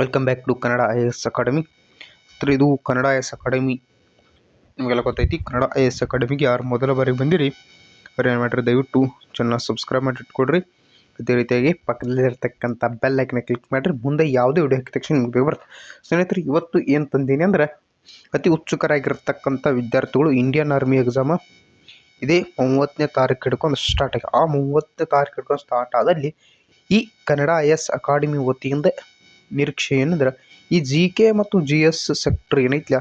Welcome back to Kannada I S academy ಸ್ನೇಹಿತರೆ ಇದು Kannada I S academy ನಿಮಗೆಲ್ಲ ಗೊತ್ತೈತಿ ಕನ್ನಡ ಐ ಎಸ್ ಅಕಾಡೆಮಿಗೆ ಯಾರು ಮೊದಲ ಬಾರಿಗೆ ಬಂದಿರಿ ಅವ್ರು ಏನು ಮಾಡಿರಿ ದಯವಿಟ್ಟು ಚೆನ್ನಾಗಿ ಸಬ್ಸ್ಕ್ರೈಬ್ ಮಾಡಿ ಇಟ್ಕೊಡ್ರಿ. ಅದೇ ರೀತಿಯಾಗಿ ಪಕ್ಕದಲ್ಲಿರ್ತಕ್ಕಂಥ ಬೆಲ್ ಐಕನ್ನ ಕ್ಲಿಕ್ ಮಾಡಿರಿ. ಮುಂದೆ ಯಾವುದೇ ವಿಡಿಯೋ ಹಾಕಿದ ತಕ್ಷಣ ನಿಮಗೆ ಬರುತ್ತೆ ಸ್ನೇಹಿತರೆ, ಇವತ್ತು ಏನು ತಂದೀನಿ ಅಂದರೆ, ಅತಿ ಉತ್ಸುಕರಾಗಿರ್ತಕ್ಕಂಥ ವಿದ್ಯಾರ್ಥಿಗಳು ಇಂಡಿಯನ್ ಆರ್ಮಿ ಎಕ್ಸಾಮ ಇದೇ ಮೂವತ್ತನೇ ತಾರೀಕು ಹಿಡ್ಕೊಂಡು ಸ್ಟಾರ್ಟ್ ಆಗಿ ಆ ಮೂವತ್ತನೇ ತಾರೀಕು ಹಿಡ್ಕೊಂಡು ಸ್ಟಾರ್ಟ್ ಆದಲ್ಲಿ ಈ ಕನ್ನಡ ಐ ಎಸ್ ಅಕಾಡೆಮಿ ವತಿಯಿಂದ ನಿರೀಕ್ಷೆ ಏನಂದ್ರೆ ಈ ಜಿ ಕೆ ಮತ್ತು ಜಿ ಎಸ್ ಸೆಕ್ಟರ್ ಏನೈತಿಲ್ಲ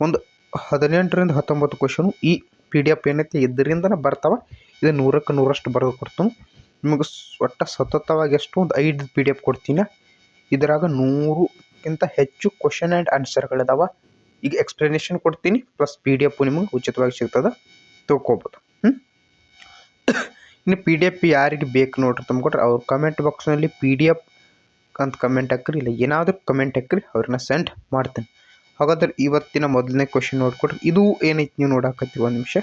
ಒಂದು ಹದಿನೆಂಟರಿಂದ ಹತ್ತೊಂಬತ್ತು ಕ್ವಶನು ಈ ಪಿ ಡಿ ಎಫ್ ಏನೈತಿ ಇದರಿಂದನೇ ಬರ್ತಾವೆ. ಇದು ನೂರಕ್ಕೆ ನೂರಷ್ಟು ಬರೆದು ಕೊಡ್ತೀನಿ ನಿಮಗೆ ಒಟ್ಟು ಸತತವಾಗಿ ಎಷ್ಟು ಒಂದು ಐದು ಪಿ ಡಿ ಎಫ್ ಕೊಡ್ತೀನಿ? ಇದರಾಗ ನೂರಕ್ಕಿಂತ ಹೆಚ್ಚು ಕ್ವಶನ್ ಆ್ಯಂಡ್ ಆನ್ಸರ್ಗಳಿದಾವೆ ಈಗ ಎಕ್ಸ್ಪ್ಲನೇಷನ್ ಕೊಡ್ತೀನಿ. ಪ್ಲಸ್ ಪಿ ಡಿ ಎಫ್ ನಿಮಗೆ ಉಚಿತವಾಗಿ ಸಿಗ್ತದೆ. ತಿಳ್ಕೊಬೋದು. ಹ್ಞೂ ಇನ್ನು ಪಿ ಡಿ ಎಫ್ ಯಾರಿಗೆ ಬೇಕು ನೋಡ್ರಿ ತಂದ್ಕೊಟ್ರೆ ಅವ್ರ ಕಮೆಂಟ್ ಬಾಕ್ಸ್ನಲ್ಲಿ ಪಿ ಡಿ ಎಫ್ ಅಂತ ಕಮೆಂಟ್ ಹಾಕ್ರಿ, ಇಲ್ಲ ಏನಾದರೂ ಕಮೆಂಟ್ ಹಾಕ್ರಿ ಅವ್ರನ್ನ ಸೆಂಡ್ ಮಾಡ್ತೀನಿ. ಹಾಗಾದ್ರೆ ಇವತ್ತಿನ ಮೊದಲನೇ ಕ್ವಶನ್ ನೋಡ್ಕೊಡ್ರಿ. ಇದು ಏನೈತಿ ನೀವು ನೋಡಾಕತ್ತೀವಿ ಒಂದು ನಿಮಿಷ.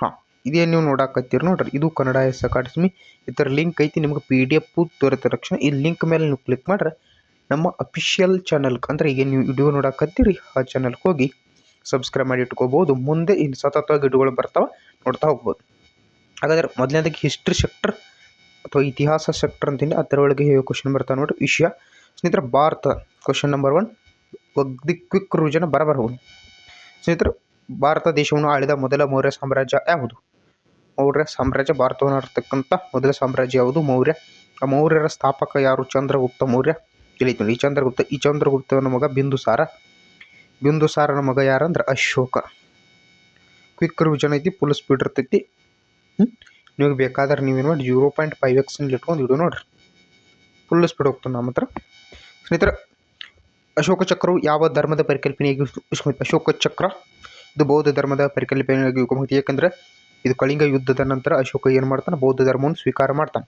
ಹಾಂ ಇದೇನು ನೀವು ನೋಡಾಕತ್ತೀರಿ ನೋಡ್ರಿ. ಇದು ಕನ್ನಡ ಎಸ್ ಅಕಾಡೆಮಿ. ಥರ ಲಿಂಕ್ ಐತಿ, ನಿಮ್ಗೆ ಪಿ ಡಿ ಎಫ್ ದೊರೆತ ತಕ್ಷಣ ಈ ಲಿಂಕ್ ಮೇಲೆ ನೀವು ಕ್ಲಿಕ್ ಮಾಡ್ರೆ ನಮ್ಮ ಅಫಿಷಿಯಲ್ ಚಾನಲ್ಗೆ ಅಂದರೆ ಈಗ ನೀವು ವಿಡಿಯೋ ನೋಡಾಕತ್ತೀರಿ, ಆ ಚಾನಲ್ಗೆ ಹೋಗಿ ಸಬ್ಸ್ಕ್ರೈಬ್ ಮಾಡಿ ಇಟ್ಕೋಬೋದು ಮುಂದೆ ಇನ್ನು ಸತತವಾಗಿ ಗಿಡಗಳು ಬರ್ತಾವೆ, ನೋಡ್ತಾ ಹೋಗ್ಬೋದು. ಹಾಗಾದ್ರೆ ಮೊದಲನೇದಾಗಿ ಹಿಸ್ಟ್ರಿ ಸೆಕ್ಟರ್ ಅಥವಾ ಇತಿಹಾಸ ಸೆಕ್ಟರ್ ಅಂತೀನಿ ಅದರೊಳಗೆ ಕ್ವಶನ್ ಬರ್ತಾವೆ ನೋಡಿ ವಿಷಯ ಸ್ನೇಹಿತರೆ, ಭಾರತ ಕ್ವಶನ್ ನಂಬರ್ ಒನ್ ಒಗ್ದಿ ಕ್ವಿಕ್ ರೂಜನ ಬರಬರಬಹುದು ಸ್ನೇಹಿತರೆ, ಭಾರತ ದೇಶವನ್ನು ಆಳಿದ ಮೊದಲ ಮೌರ್ಯ ಸಾಮ್ರಾಜ್ಯ ಯಾವುದು? ಮೌರ್ಯ ಸಾಮ್ರಾಜ್ಯ ಭಾರತವನ್ನು ಆಡ್ತಕ್ಕಂಥ ಮೊದಲ ಸಾಮ್ರಾಜ್ಯ ಯಾವುದು? ಮೌರ್ಯ. ಆ ಮೌರ್ಯರ ಸ್ಥಾಪಕ ಯಾರು? ಚಂದ್ರಗುಪ್ತ ಮೌರ್ಯ. ತಿಳಿತು ಈ ಚಂದ್ರಗುಪ್ತ, ಈ ಚಂದ್ರಗುಪ್ತನ ಮಗ ಬಿಂದುಸಾರ. ಬಿಂದುಸಾರನ ಮಗ ಯಾರಂದ್ರೆ? ಅಶೋಕ. ಕ್ವಿಕ್ ರೂಜನ ಐತಿ ಫುಲ್ ಸ್ಪೀಡ್ ಇರ್ತೈತಿ. ನಿಮಗೆ ಬೇಕಾದ್ರೆ ನೀವೇನು ಮಾಡಿ ಜೀರೋ ಪಾಯಿಂಟ್ ಫೈವ್ ಎಕ್ಸ್ನಲ್ಲಿ ಇಟ್ಕೊಂಡು ಇಡು ನೋಡ್ರಿ. ಫುಲ್ ಸ್ಪೀಡ್ ಹೋಗ್ತಾನೆ ನಮ್ಮ ಹತ್ರ. ಸ್ನೇಹಿತರೆ, ಅಶೋಕ ಚಕ್ರವು ಯಾವ ಧರ್ಮದ ಪರಿಕಲ್ಪನೆಯಾಗಿ ಅಶೋಕ ಚಕ್ರ? ಇದು ಬೌದ್ಧ ಧರ್ಮದ ಪರಿಕಲ್ಪನೆಯಾಗಿ ಉಗಮತಿ ಯಾಕಂದರೆ ಇದು ಕಳಿಂಗ ಯುದ್ಧದ ನಂತರ ಅಶೋಕ ಏನು ಮಾಡ್ತಾನೆ? ಬೌದ್ಧ ಧರ್ಮವನ್ನು ಸ್ವೀಕಾರ ಮಾಡ್ತಾನೆ.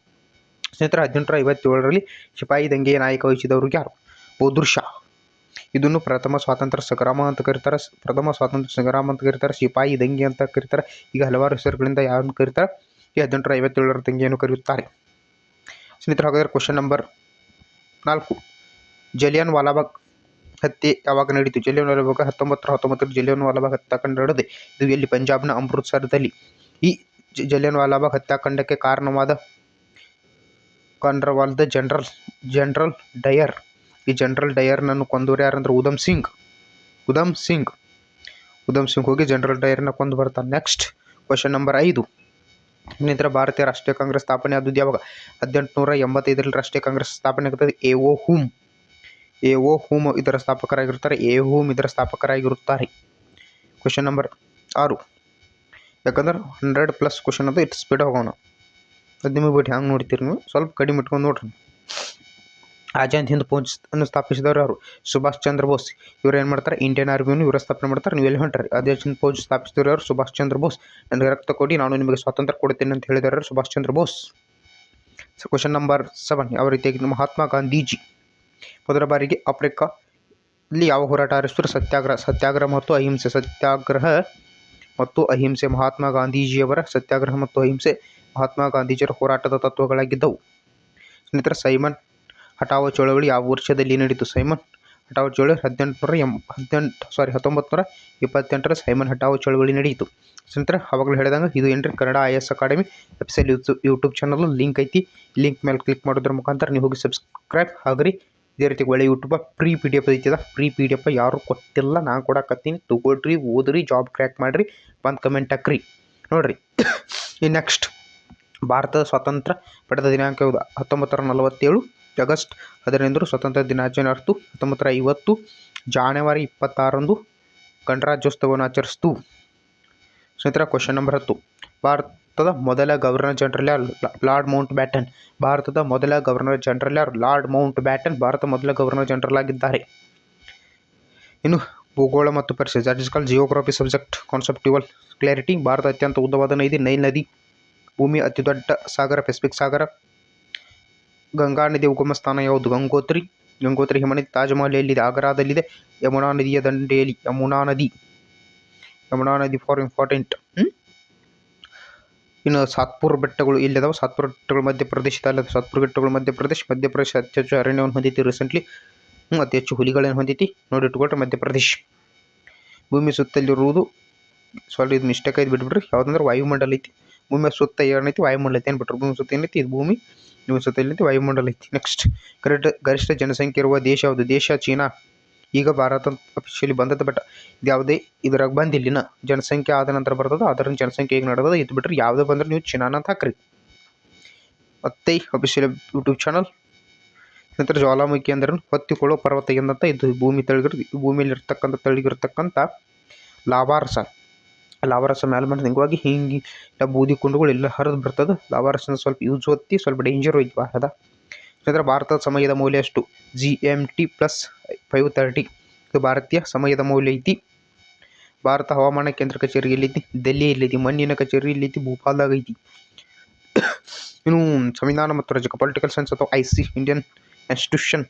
ಸ್ನೇಹಿತರೆ ಹದಿನೆಂಟರ ಐವತ್ತೇಳರಲ್ಲಿ ಶಿಪಾಯಿ ದಂಗೆಯ ನಾಯಕ ವಹಿಸಿದವ್ರಿಗೆ ಯಾರು? ಬೌದ್ಧರು ಶಾ. ಇದನ್ನು ಪ್ರಥಮ ಸ್ವಾತಂತ್ರ್ಯ ಸಂಗ್ರಾಮ ಅಂತ ಕರೀತಾರೆ. ಪ್ರಥಮ ಸ್ವಾತಂತ್ರ್ಯ ಸಂಗ್ರಾಮ ಅಂತ ಕರೀತಾರೆ. ಸಿಪಾಯಿ ದಂಗೆ ಅಂತ ಕರೀತಾರೆ. ಈಗ ಹಲವಾರು ಹೆಸರುಗಳಿಂದ ಯಾರನ್ನು ಕರೀತಾರೆ? ಈ ಹದಿನೆಂಟರ ಐವತ್ತೇಳರ ತಂಗಿಯನ್ನು ಕರೆಯುತ್ತಾರೆ. ಸ್ನೇಹಿತರು, ಹಾಗಾದರೆ ಕ್ವಶನ್ ನಂಬರ್ ನಾಲ್ಕು. ಜಲಿಯನ್ ವಾಲಾಬಾಗ್ ಹತ್ಯೆ ಯಾವಾಗ ನಡೀತು ಜಲಿಯನ್ ವಾಲಾಬಾಗ್ ಹತ್ತೊಂಬತ್ತರ ಹತ್ತೊಂಬತ್ತರ ಜಲಿಯನ್ ವಾಲಾಬಾಗ್ ಹತ್ಯಾಕಾಂಡ ನಡೆದಿದೆ. ಇದು ಎಲ್ಲಿ ಪಂಜಾಬ್ನ ಅಮೃತ್ಸರದಲ್ಲಿ. ಈ ಜಲಿಯನ್ ವಾಲಾಬಾಗ್ ಹತ್ಯಾಕಾಂಡಕ್ಕೆ ಕಾರಣವಾದ ಕಂಡ್ರವಾಲ್ದ ಜನರಲ್ ಜನರಲ್ ಡಯರ್. ಈ ಜನರಲ್ ಡಯರ್ನನ್ನು ಕೊಂದವರು ಯಾರಂದ್ರೆ? ಉಧಮ್ ಸಿಂಗ್. ಉಧಮ್ ಸಿಂಗ್. ಉಧಮ್ ಸಿಂಗ್ ಹೋಗಿ ಜನರಲ್ ಡಯರ್ನ ಕೊಂದು ಬರ್ತಾನೆ. ನೆಕ್ಸ್ಟ್ ಕ್ವಶನ್ ನಂಬರ್ ಐದು. ನಂತರ ಭಾರತೀಯ ರಾಷ್ಟ್ರೀಯ ಕಾಂಗ್ರೆಸ್ ಸ್ಥಾಪನೆ ಆದದ್ದು ಯಾವಾಗ? ಹದಿನೆಂಟುನೂರ ಎಂಬತ್ತೈದರಲ್ಲಿ ರಾಷ್ಟ್ರೀಯ ಕಾಂಗ್ರೆಸ್ ಸ್ಥಾಪನೆ ಆಗ್ತದೆ. A O whom. A O ಹೂಮ್ ಇದರ ಸ್ಥಾಪಕರಾಗಿರುತ್ತಾರೆ. ಎ ಹೂಮ್ ಇದರ ಸ್ಥಾಪಕರಾಗಿರುತ್ತಾರೆ. ಕ್ವಶನ್ ನಂಬರ್ ಆರು. ಯಾಕಂದ್ರೆ ಹಂಡ್ರೆಡ್ ಪ್ಲಸ್ ಕ್ವಶನ್ ಅದು ಇಟ್ಟು ಸ್ಪೀಡ್ ಹೋಗೋಣ. ಅದು ನಿಮಗೆ ಬಿಟ್ಟು ಹ್ಯಾಂಗೆ ನೋಡ್ತೀರಿ ನೀವು. ಸ್ವಲ್ಪ ಕಡಿಮೆ ಇಟ್ಕೊಂಡು ನೋಡ್ರಿ. ಆಜಾದ್ ಹಿಂದ್ ಫೌಜ್ ಅನ್ನು ಸ್ಥಾಪಿಸಿದವರು ಯಾರು? ಸುಭಾಷ್ ಚಂದ್ರ ಬೋಸ್. ಇವ್ರು ಏನು ಮಾಡ್ತಾರೆ? ಇಂಡಿಯನ್ ಆರ್ಮಿಯನ್ನು ಇವರ ಸ್ಥಾಪನೆ ಮಾಡ್ತಾರೆ. ನೀವು ಎಲ್ಲಿ ಹೊಂಟ್ರಿ? ಆಜಾದ್ ಹಿಂದ್ ಫೌಜ್ ಸ್ಥಾಪಿಸಿದವರು ಯಾರು? ಸುಭಾಷ್ ಚಂದ್ರ ಬೋಸ್. ನನಗೆ ರಕ್ತ ಕೊಡಿ, ನಾನು ನಿಮಗೆ ಸ್ವಾತಂತ್ರ್ಯ ಕೊಡ್ತೇನೆ ಅಂತ ಹೇಳಿದವರು Subhash Chandra Bose. So question number seven ಯಾವ ರೀತಿಯಾಗಿ ಮಹಾತ್ಮ ಗಾಂಧೀಜಿ. ಮೊದಲ ಬಾರಿಗೆ ಆಫ್ರಿಕಾ ಇಲ್ಲಿ ಯಾವ ಹೋರಾಟ ಆರಿಸಿದ್ರು ಸತ್ಯಾಗ್ರಹ ಸತ್ಯಾಗ್ರಹ ಮತ್ತು ಅಹಿಂಸೆ. ಸತ್ಯಾಗ್ರಹ ಮತ್ತು ಅಹಿಂಸೆ. ಮಹಾತ್ಮ ಗಾಂಧೀಜಿಯವರ ಸತ್ಯಾಗ್ರಹ ಮತ್ತು ಅಹಿಂಸೆ. ಮಹಾತ್ಮ ಗಾಂಧೀಜಿಯವರ ಹೋರಾಟದ ತತ್ವಗಳಾಗಿದ್ದವು. ಸ್ನೇಹಿತರೆ, ಸೈಮನ್ ಹಟಾವೋ ಚಳುವಳಿ ಯಾವ ವರ್ಷದಲ್ಲಿ ನಡೀತು ಸೈಮನ್? ಹಟಾವೋ ಚಳವಳಿ ಹದಿನೆಂಟುನೂರ ಎಂ, ಹದಿನೆಂಟು ಸಾರಿ ಹತ್ತೊಂಬತ್ತು ನೂರ ಇಪ್ಪತ್ತೆಂಟರ ಸೈಮನ್ ಹಟಾವೋ ಚಳುವಳಿ ನಡೆಯಿತು ಸ್ನೇಹಿತರೆ ಅವಾಗಲೇ ಹೇಳಿದಂಗೆ ಇದು ಏನ್ರಿ Kannada I S academy website YouTube YouTube channel link ಐತಿ. ಲಿಂಕ್ ಮೇಲೆ ಕ್ಲಿಕ್ ಮಾಡೋದ್ರ ಮುಖಾಂತರ ನೀವು ಹೋಗಿ ಸಬ್ಸ್ಕ್ರೈಬ್. ಆಗ್ರಿ ಇದೇ ರೀತಿ ಒಳ್ಳೆ YouTube free P D F ಐತಿದ. Free P D F ಯಾರು ಕೊಟ್ಟಿಲ್ಲ, ನಾನು ಕೊಡಕತ್ತೀನಿ. ತಗೊಳ್ರಿ, ಓದ್ರಿ, ಜಾಬ್ ಕ್ರ್ಯಾಕ್ ಮಾಡಿರಿ, ಬಂದು ಕಮೆಂಟ್ ಹಾಕ್ರಿ. ನೋಡಿರಿ, ಈ ನೆಕ್ಸ್ಟ್ ಭಾರತದ ಸ್ವಾತಂತ್ರ್ಯ ಪಡೆದ ದಿನಾಂಕ ಯಾವುದು? ಹತ್ತೊಂಬತ್ತರ ನಲವತ್ತೇಳು. ಆಗಸ್ಟ್ ಹದಿನೈದರು ಸ್ವಾತಂತ್ರ್ಯ ದಿನಾಚರಣೆ ಅರ್ತು ಹತ್ತೊಂಬತ್ತರ ಐವತ್ತು ಜಾನ್ವರಿ ಇಪ್ಪತ್ತಾರರಂದು ಗಣರಾಜ್ಯೋತ್ಸವವನ್ನು ಆಚರಿಸಿತು. ಸ್ನೇಹಿತರ, ಕ್ವಶನ್ ನಂಬರ್ ಹತ್ತು. ಭಾರತದ ಮೊದಲ ಗವರ್ನರ್ ಜನರಲ್ ಯಾರು? Lord Mountbatten. ಭಾರತದ ಮೊದಲ ಗವರ್ನರ್ ಜನರಲ್ ಯಾರು? ಲಾರ್ಡ್ ಮೌಂಟ್ ಬ್ಯಾಟನ್ ಭಾರತ ಮೊದಲ ಗವರ್ನರ್ ಜನರಲ್ ಆಗಿದ್ದಾರೆ. ಇನ್ನು ಭೂಗೋಳ ಮತ್ತು ಪರಿಸರ ಜಾಜಿಕಲ್ geography subject conceptual clarity, Bharat ಅತ್ಯಂತ ಉದ್ದವಾದ ನದಿ, ನೈಲ್ ನದಿ, ಭೂಮಿ ಅತಿದೊಡ್ಡ ಸಾಗರ, ಪೆಸಿಫಿಕ್ ಸಾಗರ ಗಂಗಾ ನದಿ ಉಗಮ ಸ್ಥಾನ ಯಾವುದು? ಗಂಗೋತ್ರಿ. ಗಂಗೋತ್ರಿ ಹಿಮನದಿ ತಾಜ್ಮಹಲ್ ಎಲ್ಲಿದೆ ಆಗ್ರಾದಲ್ಲಿದೆ. ಯಮುನಾ ನದಿಯ ದಂಡೆಯಲ್ಲಿ, ಯಮುನಾ ನದಿ. ಯಮುನಾ ನದಿ ಫಾರ್ ಇಂಪಾರ್ಟೆಂಟ್ ಇನ್ನು ಸಾತ್ಪುರ ಬೆಟ್ಟಗಳು ಇಲ್ಲದವು ಸಾತ್ಪುರ ಬೆಟ್ಟಗಳು ಮಧ್ಯಪ್ರದೇಶದಲ್ಲಿ ಸಾತ್ಪುರ ಬೆಟ್ಟಗಳು ಮಧ್ಯಪ್ರದೇಶ ಮಧ್ಯಪ್ರದೇಶ ಅತಿ ಹೆಚ್ಚು ಅರಣ್ಯವನ್ನು ಹೊಂದಿತ್ತು ರೀಸೆಂಟ್ಲಿ ಅತಿ ಹೆಚ್ಚು ಹುಲಿಗಳನ್ನು ಹೊಂದೈತಿ ನೋಡಿ ಇಟ್ಕೊಳ್ರಿ ಮಧ್ಯಪ್ರದೇಶ. ಭೂಮಿ ಸುತ್ತಲಿರುವುದು ಸಾರಿ ಇದು ಮಿಸ್ಟೇಕ್ ಆಯ್ತು ಬಿಟ್ಬಿಡ್ರಿ. ಯಾವುದಂದ್ರೆ ವಾಯುಮಂಡಲ ಐತಿ. ಭೂಮಿಯ ಸುತ್ತ ಏನೈತಿ ವಾಯುಮಂಡಲ ಐತಿ ಬಿಟ್ರು ಭೂಮಿ ಸುತ್ತ ಏನೈತಿ ಇದು ಭೂಮಿ. ಭೂಮಿ ಸುತ್ತ ಏನೈತಿ ವಾಯುಮಂಡಲ ಐತಿ ನೆಕ್ಸ್ಟ್ ಗರಿಷ್ಠ ಗರಿಷ್ಠ ಜನಸಂಖ್ಯೆ ಇರುವ ದೇಶ ಯಾವುದು? ದೇಶ ಚೀನಾ. ಈಗ ಭಾರತ ಅಫಿಷಿಯಲಿ ಬಂದದ ಬಟ್ ಯಾವುದೇ ಇದ್ರಾಗ ಬಂದಿಲ್ಲಿನ ಜನಸಂಖ್ಯೆ ಆದ ನಂತರ ಬರ್ತದೆ ಅದರ ಜನಸಂಖ್ಯೆ ಈಗ ನಡೆದದ ಇದು ಬಿಟ್ಟರೆ ಯಾವುದೇ ಬಂದ್ರೆ ನೀವು ಚೀನಾನ ಅಂತ ಹಾಕ್ರಿ. ಮತ್ತೆ ಅಫಿಷಿಯಲ್ ಯೂಟ್ಯೂಬ್ ಚಾನಲ್. ನಂತರ ಜ್ವಾಲಾಮುಖಿ ಅಂದ್ರೆ ಹೊತ್ತಿಕೊಳ್ಳೋ ಪರ್ವತ ಎಂದಂತ ಇದು ಭೂಮಿ ತಳಗಿರ್ ಭೂಮಿಯಲ್ಲಿ ಇರ್ತಕ್ಕಂಥ ತಳಗಿರ್ತಕ್ಕಂಥ ಲಾವಾರಸ ಲಾವಾರಸ ಮ್ಯಾಲ ಮಾಡಿ ಹಿಂಗಾಗಿ ಹಿಂಗೆ ಇಲ್ಲ ಬೂದಿ ಕುಂಡಗಳು ಎಲ್ಲ ಹರಿದು ಬರ್ತದೆ. ಲಾವಾರಸನ ಸ್ವಲ್ಪ ಯೂಸ್ ಹೊತ್ತಿ ಸ್ವಲ್ಪ ಡೇಂಜರ್ ಐತಿ ಭಾರತ ಯಾಕಂದ್ರೆ ಭಾರತದ ಸಮಯದ ಮೌಲ್ಯ ಅಷ್ಟು G M T plus five thirty ಇದು ಭಾರತೀಯ ಸಮಯದ ಮೌಲ್ಯ ಐತಿ. ಭಾರತ ಹವಾಮಾನ ಕೇಂದ್ರ ಕಚೇರಿ ಎಲ್ಲೈತಿ ದೆಲ್ಲಿ ಇಲ್ಲೈತಿ ಮಣ್ಣಿನ ಕಚೇರಿ ಇಲ್ಲೈತಿ ಭೂಪಾಲ್ದಾಗ ಐತಿ. ಇನ್ನು ಸಂವಿಧಾನ ಮತ್ತು ರಜಕ ಪೊಲಿಟಿಕಲ್ ಸೈನ್ಸ್ ಅಥವಾ I C Indian institution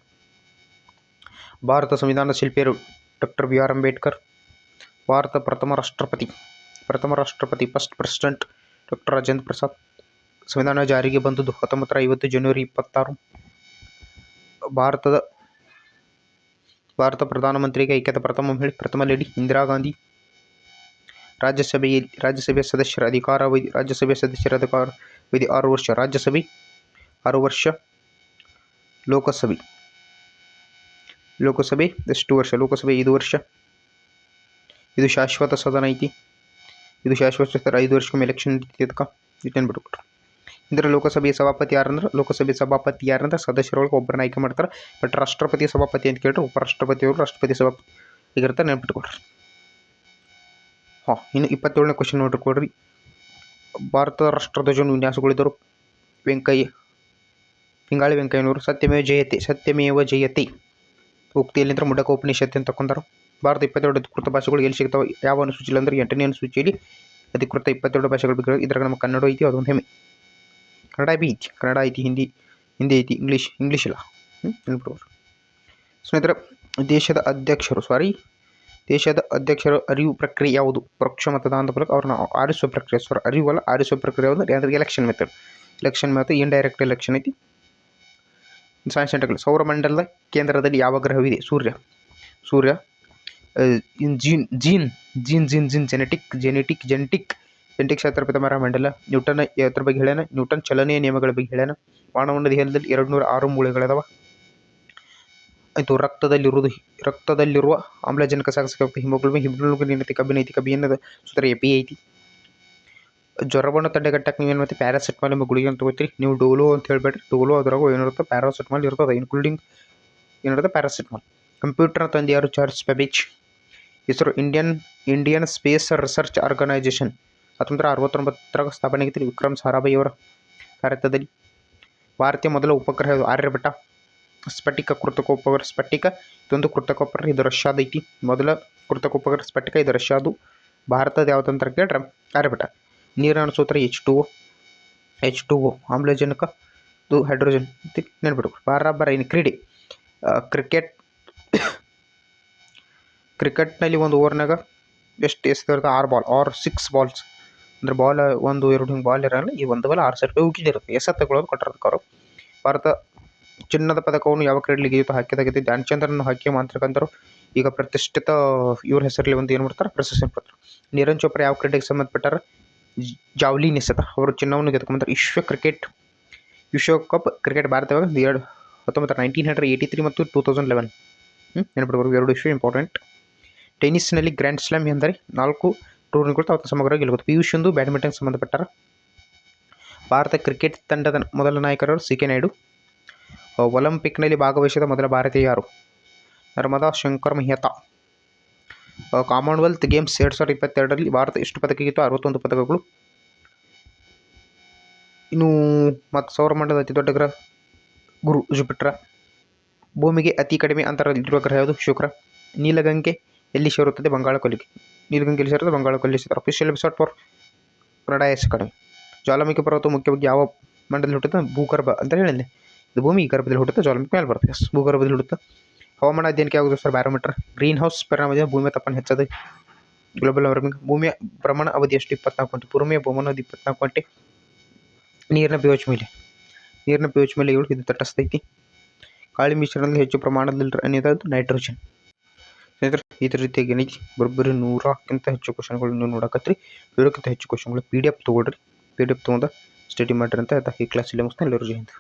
Bharat ಸಂವಿಧಾನ ಶಿಲ್ಪಿಯರು doctor B R Ambedkar, Bharat ಪ್ರಥಮ ರಾಷ್ಟ್ರಪತಿ. ಪ್ರಥಮ ರಾಷ್ಟ್ರಪತಿ first president doctor Rajendra Prasad ಸಂವಿಧಾನ ಜಾರಿಗೆ ಬಂದದ್ದು ಹತ್ತೊಂಬತ್ತರ ಐವತ್ತು ಜನವರಿ ಇಪ್ಪತ್ತಾರು. ಭಾರತದ, ಭಾರತ ಪ್ರಧಾನಮಂತ್ರಿಗೆ ಐಕ್ಯದ ಪ್ರಥಮ ಮಹಿಳೆ, ಪ್ರಥಮ ಲೇಡಿ ಇಂದಿರಾ ಗಾಂಧಿ. ರಾಜ್ಯಸಭೆಯ ಸದಸ್ಯರ ಅಧಿಕಾರಾವಧಿ ರಾಜ್ಯಸಭೆಯ ಸದಸ್ಯರ ಅಧಿಕಾರಾವಧಿ ಆರು ವರ್ಷ, ರಾಜ್ಯಸಭೆ ಆರು ವರ್ಷ, ಲೋಕಸಭೆ. ಲೋಕಸಭೆ ಎಷ್ಟು ವರ್ಷ? ಲೋಕಸಭೆ ಐದು ವರ್ಷ. ಇದು ಶಾಶ್ವತ ಸದನ ಐತಿ. ಇದು ಶಾಶ್ವತ ಸರ್ ಐದು ವರ್ಷಕ್ಕೊಮ್ಮೆ ಎಲೆಕ್ಷನ್ ನಡೀತೈತಿ ರಿಟರ್ನ್ ಬಿಟ್ಬಿಟ್ರು. ಅಂದರೆ ಲೋಕಸಭೆಯ ಸಭಾಪತಿ ಯಾರಂದ್ರೆ, ಲೋಕಸಭೆ ಸಭಾಪತಿ ಯಾರಂದ್ರೆ, ಸದಸ್ಯರೊಳಗೆ ಒಬ್ಬರನ್ನ ಆಯ್ಕೆ ಮಾಡ್ತಾರೆ. ಬಟ್ ರಾಷ್ಟ್ರಪತಿ ಸಭಾಪತಿ ಅಂತ ಕೇಳಿದ್ರೆ ಉಪರಾಷ್ಟ್ರಪತಿಯವರು ರಾಷ್ಟ್ರಪತಿ ಸಭಾಪತಿ ಈಗಿರ್ತಾರೆ ನೆನ್ಪಿಟ್ಕೊಡ್ರಿ ಹಾಂ, ಇನ್ನು ಇಪ್ಪತ್ತೇಳನೇ ಕ್ವಶನ್ ನೋಡ್ರಿ ಕೊಡ್ರಿ ಭಾರತದ ರಾಷ್ಟ್ರಧ್ವಜವನ್ನು ವಿನ್ಯಾಸಗೊಳಿದರು ವೆಂಕಯ್ಯ ಪಿಂಗಾಳಿ ವೆಂಕಯ್ಯನವರು. ಸತ್ಯಮೇವ ಜಯತೆ ಸತ್ಯಮೇವ ಜಯತೆ. ಉಕ್ತಿಯಲ್ಲಿಂದ್ರೆ ಮುಡಕ ಉಪನಿಷತ್ತು ಅಂತ ತಗೊಂಡರು ಭಾರತ ಇಪ್ಪತ್ತೆರಡು ಅಧಿಕೃತ ಭಾಷೆಗಳು ಎಲ್ಲಿ ಸಿಗ್ತಾವೆ ಯಾವ ಅನುಸೂಚಿಯಲ್ಲಿ ಅಂದರೆ ಎಂಟನೇ ಅನುಸೂಚಿಯಲ್ಲಿ ಅಧಿಕೃತ ಇಪ್ಪತ್ತೆರಡು ಭಾಷೆಗಳು ಬೇಕು ಇದ್ರಾಗ ನಮ್ಮ ಕನ್ನಡ ಐತಿ, ಅದೊಂದು ಹೆಮ್ಮೆ. ಕನ್ನಡ ಬಿ ಐತಿ. ಕನ್ನಡ ಐತಿ, ಹಿಂದಿ ಹಿಂದಿ ಐತಿ, ಇಂಗ್ಲೀಷ್ ಇಂಗ್ಲೀಷ್ ಇಲ್ಲ ಹ್ಞೂ ಸ್ನೇಹಿತರ, ದೇಶದ ಅಧ್ಯಕ್ಷರು ಸಾರಿ ದೇಶದ ಅಧ್ಯಕ್ಷರ ಅರಿವು ಪ್ರಕ್ರಿಯೆ ಯಾವುದು? ಪರೋಕ್ಷ ಮತದಾನದ ಮೂಲಕ ಅವ್ರನ್ನ ಆರಿಸುವ ಪ್ರಕ್ರಿಯೆ ಸರ್ ಅರಿವಲ್ಲ ಆರಿಸುವ ಪ್ರಕ್ರಿಯೆ ಯಾವುದು ಅಂದರೆ election method election method indirect election ಐತಿ. ಸೈನ್ಸ್ ಸೌರಮಂಡಲದ ಕೇಂದ್ರದಲ್ಲಿ ಯಾವ ಗ್ರಹವಿದೆ? ಸೂರ್ಯ. ಸೂರ್ಯ gene gene gene gene gene genetic genetic genetic genetic ಶಾಸ್ತ್ರ ಪಿತಾಮಹ ಮಂಡಲ, ನ್ಯೂಟನ್ ಅದ್ರ ಬಗ್ಗೆ ಹೇಳ್ಯಾನ, ನ್ಯೂಟನ್ ಚಲನೆಯ ನಿಯಮಗಳ ಬಗ್ಗೆ ಹೇಳ್ಯಾನ. ಮಾನವನ ದೇಹದಲ್ಲಿ ಎರಡು ನೂರ ಆರು ಮೂಳೆಗಳದಾವ. ಆಯಿತು, ರಕ್ತದಲ್ಲಿರುವುದು, ರಕ್ತದಲ್ಲಿರುವ ಆಮ್ಲಜನಕ ಸಾಗಿಸಬೇಕು ಹಿಮೋಗ್ಲೋಬಿನ್ ಹಿಮೋಗ್ಲೋಬಿನ್ ಏನೈತಿ ಕಬ್ಬಿನ ಐತಿ. ಕಬ್ಬಿನ ಸುತ್ತರ ಎ ಪಿ ಐತಿ. ಜ್ವರವನ್ನು ತಡೆಗಟ್ಟಕ್ಕೆ ನೀವೇನು ಮಾಡ್ತೀವಿ ಪ್ಯಾರಾಸೆಟಮಾಲ್ ಎಂಬ ಗುಳಿಗೆ ಅಂತ ತಗೋತೀರಿ. ನೀವು ಡೋಲೋ ಅಂತ ಹೇಳ್ಬೇಡ್ರಿ. ಡೋಲೋ ಅದ್ರಾಗ ಏನಿರುತ್ತೆ ಪ್ಯಾರಾಸೆಟಮಾಲ್ ಇರ್ತದೆ. ಇನ್ಕ್ಲೂಡಿಂಗ್ ಏನಿರುತ್ತೆ ಪ್ಯಾರಾಸಿಟಮಾಲ್. ಕಂಪ್ಯೂಟರ್ ತಂದು ಯಾರು? ಚಾರ್ಜ್ ಬೆಬೇಜ್ ಹೆಸರು Indian Indian space research organisation ಹತ್ತೊಂಬತ್ತರ ಅರವತ್ತೊಂಬತ್ತರಾಗ ಸ್ಥಾಪನೆ ಆಗಿತ್ತು ವಿಕ್ರಮ್ ಸಾರಾಭಾಯಿ ಅವರ ಭಾರತದಲ್ಲಿ ಭಾರತೀಯ ಮೊದಲ ಉಪಗ್ರಹ? ಆರ್ಯಭಟ ಸ್ಫಟಿಕ ಕೃತಕ ಉಪಗ್ರಹ ಸ್ಫಟಿಕ, ಇದೊಂದು ಕೃತಕ ಉಪಗ್ರಹ ಇದು ರಷ್ಯಾದ ಐತಿ ಮೊದಲ ಕೃತಕ ಉಪಗ್ರಹ ಸ್ಫಟಿಕ, ಇದು ರಷ್ಯಾದು, ಭಾರತದ ಯಾವುದಂತ ಕೇಳ್ರೆ ಆರ್ಯಭಟ ನೀರಿನ ಸೂತ್ರ H two O H two O ಆಮ್ಲಜನಕ ಇದು ಹೈಡ್ರೋಜನ್ ನೆನ್ಬಿಡು ಬರಾಬರ ಏನು ಕ್ರೀಡೆ ಕ್ರಿಕೆಟ್ ಕ್ರಿಕೆಟ್ನಲ್ಲಿ ಒಂದು ಓವರ್ನಾಗ ಎಷ್ಟು ಎಸೆದಿರುತ್ತೆ ಆರು ಬಾಲ್ ಆರ್ ಸಿಕ್ಸ್ ಬಾಲ್ಸ್ ಅಂದ್ರೆ ಬಾಲ್ ಒಂದು, ಎರಡು ಹಿಂಗೆ ಬಾಲ್ ಇರಲ್ಲ, ಈ ಒಂದು ಬಾಲ್ ಆರು ಸೆಟ್ ಉಗಿದಿರುತ್ತೆ ಎಸೆತ ತಗೊಳ್ಳೋದು ಕೊಟ್ಟಿರ್ತಾರೆ ಭಾರತ ಚಿನ್ನದ ಪದಕವನ್ನು ಯಾವ ಕ್ರೀಡೆಗೆ ಇವತ್ತು ಹಾಕಿದಾಗೈತಿ ಧ್ಯಾನ್ ಚಂದ್ರನ್ನು ಹಾಕಿ ಮಾಂತ್ರಕಂತರು ಈಗ ಪ್ರತಿಷ್ಠಿತ ಇವ್ರ ಹೆಸರಲ್ಲಿ ಒಂದು ಏನು ಮಾಡ್ತಾರೆ ಪ್ರಶಸ್ತಿ ಪತ್ರ ನೀರಜ್ ಚೋಪ್ರಾ ಯಾವ ಕ್ರೀಡೆಗೆ ಸಂಬಂಧಪಟ್ಟಾರೆ? ಜಾವ್ಲಿ ನಿಸತ ಅವರು ಚಿನ್ನವನ್ನು ಗೆದ್ಕೊಂಬಂತಾರೆ ವಿಶ್ವ ಕ್ರಿಕೆಟ್ ವಿಶ್ವಕಪ್ ಕ್ರಿಕೆಟ್ ಭಾರತವಾಗ ಎರಡು ಹತ್ತೊಂಬತ್ತು ನೈನ್ಟೀನ್ ಹಂಡ್ರೆಡ್ ಏಯ್ಟಿ ತ್ರೀ ಮತ್ತು ಟೂ ತೌಸಂಡ್ ಲೆವೆನ್ ಹ್ಞೂ ನೆನಪಿಡ್ಬೋದು ಎರಡು ವಿಶ್ವ ಇಂಪಾರ್ಟೆಂಟ್ ಟೆನ್ನಿಸ್ನಲ್ಲಿ ಗ್ರ್ಯಾಂಡ್ ಸ್ಲ್ಯಾಮ್ ಎಂದರೆ ನಾಲ್ಕು ಟೂರ್ನಿಗಳು ತಾವು ಸಮಗ್ರವಾಗಿ ಗೆಲ್ಲುವುದು ಪಿ ಯು ಸಿಂಧು ಬ್ಯಾಡ್ಮಿಂಟನ್ ಸಂಬಂಧಪಟ್ಟರ ಭಾರತ ಕ್ರಿಕೆಟ್ ತಂಡದ ಮೊದಲ ನಾಯಕರು ಸಿ ಕೆ ನಾಯ್ಡು. ಒಲಿಂಪಿಕ್ನಲ್ಲಿ ಭಾಗವಹಿಸಿದ ಮೊದಲ ಭಾರತೀಯ ಯಾರು? ನರ್ಮದಾ ಶಂಕರ್ ಮೆಹ್ತಾ. ಕಾಮನ್ವೆಲ್ತ್ ಗೇಮ್ಸ್ ಎರಡು ಸಾವಿರದ ಇಪ್ಪತ್ತೆರಡರಲ್ಲಿ ಭಾರತ ಎಷ್ಟು ಪದಕ ಗೆದ್ದು ಅರವತ್ತೊಂದು ಪದಕಗಳು. ಇನ್ನು ಮತ್ತು ಸೌರಮಂಡಲದ ಅತಿ ದೊಡ್ಡ ಗ್ರಹ ಗುರು ಜುಪಿಟ್ರ. ಭೂಮಿಗೆ ಅತಿ ಕಡಿಮೆ ಅಂತರದಲ್ಲಿರುವ ಗ್ರಹ ಯಾವುದು? ಶುಕ್ರ. ನೀಲಗಂಗೆ ಎಲ್ಲಿ ಸೇರುತ್ತದೆ? ಬಂಗಾಳಕೊಲ್ಲಿಗೆ ನೀಲಗಂಗೆ ಎಲ್ಲಿ ಸೇರುತ್ತದೆ? ಬಂಗಾಳ ಕೊಲ್ಲಿ ಸೇರುತ್ತದೆ. Official website for Kannada S Academy ಜ್ವಾಲಾಮುಖಿ ಪರ್ವತ ಮುಖ್ಯವಾಗಿ ಯಾವ ಮಂಡಲದಲ್ಲಿ ಹುಟ್ಟುತ್ತೆ ಭೂಗರ್ಭ ಅಂತ ಹೇಳಿದೆ ಇದು ಭೂಮಿ ಗರ್ಭದಲ್ಲಿ ಹುಟ್ಟುತ್ತೆ? ಜ್ವಾಲಾಮುಖಿ ಮೇಲೆ ಬರುತ್ತೆ. ಎಸ್ ಭೂಗರ್ಭದಲ್ಲಿ ಹುಟ್ಟುತ್ತೆ? ಹವಾಮಾನ ಅಧ್ಯಯನಕ್ಕೆ ಯಾವುದು ಸರ್ ಬ್ಯಾರೋಮೀಟರ್ ಗ್ರೀನ್ ಹೌಸ್ ಪರಿಣಾಮದಿಂದ ಭೂಮಿಯ ತಾಪಮಾನ ಹೆಚ್ಚದೆ ಗ್ಲೋಬಲ್ ವಾರ್ಮಿಂಗ್ ಭೂಮಿಯ ಭ್ರಮಣ ಅವಧಿ ಎಷ್ಟು? ಇಪ್ಪತ್ನಾಲ್ಕು ಗಂಟೆ. ಭೂಮಿಯ ಭ್ರಮಣ ಅವಧಿ ಇಪ್ಪತ್ನಾಲ್ಕು ನೀರಿನ ಪಿಯೋಚ್ ಮೇಲೆ. ನೀರಿನ ಪಿಯೋಚ್ ಮೇಲೆ ಏಳು, ಇದು ತಟಸ್ಥ ಐತಿ ಗಾಳಿ ಮಿಶ್ರಣದಲ್ಲಿ ಹೆಚ್ಚು ಪ್ರಮಾಣದಲ್ಲಿ ನೈಟ್ರೋಜನ್ ಸ್ನೇಹಿತರೆ ಇದೇ ರೀತಿಯಾಗಿ ಬರೋಬ್ಬರಿ ನೂರಕ್ಕಿಂತ ಹೆಚ್ಚು ಕ್ವಶನ್ಗಳು ನೀವು ನೋಡಕತ್ರಿ ನೂರಕ್ಕಿಂತ ಹೆಚ್ಚು ಕ್ವಶನ್ಗಳು ಪಿ ಡಿ ಎಫ್ ತೊಗೊಳ್ರಿ ಪಿ ಡಿ ಎಫ್ ತೊಗೊಂಡು ಸ್ಟಡಿ ಮಾಡಿರಿ ಅಂತ ಈ ಕ್ಲಾಸ್ ಇಲ್ಲಿ ಮುಗಿಸ್ತಾ ಎಲ್ಲರೂ ಜೈ ಹಿಂದ್.